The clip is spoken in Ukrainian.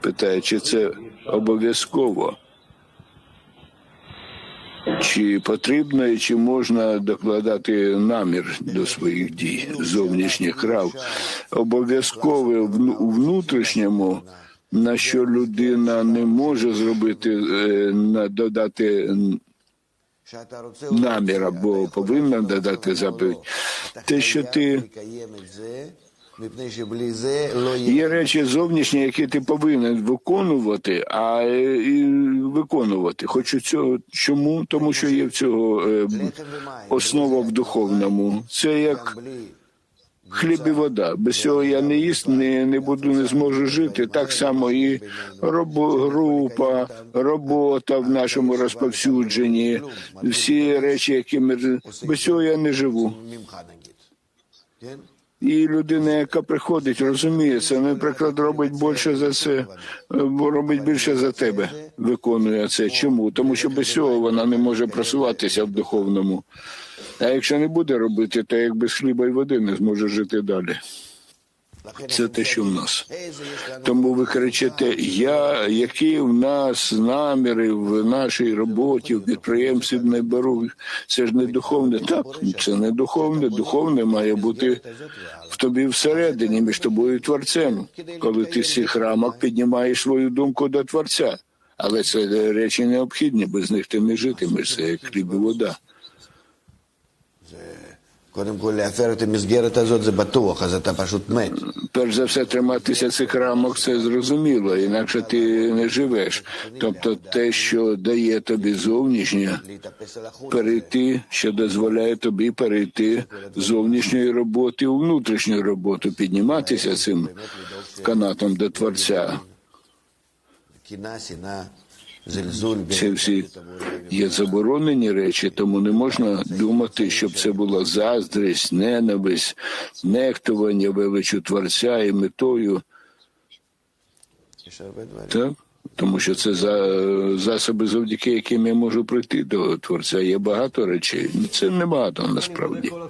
Питає, чи це обов'язково? Чи потрібно і чи можна докладати намір до своїх дій зовнішніх рав? Обов'язкове у внутрішньому, на що людина не може зробити, е, додати намір або повинна додати заповідь. Те, що ти Є речі зовнішні, які ти повинен виконувати, а е, і виконувати. Хочу цього. Чому? Тому що є в цього е, основа в духовному. Це як хліб і вода. Без цього я не їсть, не, не буду, не зможу жити. Так само і робо, група, робота в нашому розповсюдженні, всі речі, які ми без цього я не живу. І людина, яка приходить, розуміє це, наприклад, робить більше за це, е, робить більше за тебе, виконує це. Чому? Тому що без цього вона не може просуватися в духовному. А якщо не буде робити, то як без хліба і води не зможе жити далі. Це те, що в нас. Тому ви кричите, я, які в нас наміри в нашій роботі, в підприємстві не беру. Це ж не духовне. Так, це не духовне. Духовне має бути в тобі всередині, між тобою і творцем, коли ти з цих рамок піднімаєш свою думку до творця. Але це речі необхідні, без них ти не житимеш, це як хліб і вода. קודם כל להפר את המסגרת הזאת זה בטוח, אז אתה פשוט מת. Перш за все, триматися цих рамок це зрозуміло, інакше ти не живеш. Тобто те, що дає тобі зовнішнє, להתאפס על החוץ. перейти, що дозволяє тобі перейти з зовнішньої роботи у внутрішню роботу, підніматися цим канатом до Творця. Це всі є заборонені речі, тому не можна думати, щоб це була заздрість, ненависть, нехтування величу творця і метою. Так? Тому що це за засоби, завдяки яким я можу прийти до творця. Є багато речей. Це небагато насправді.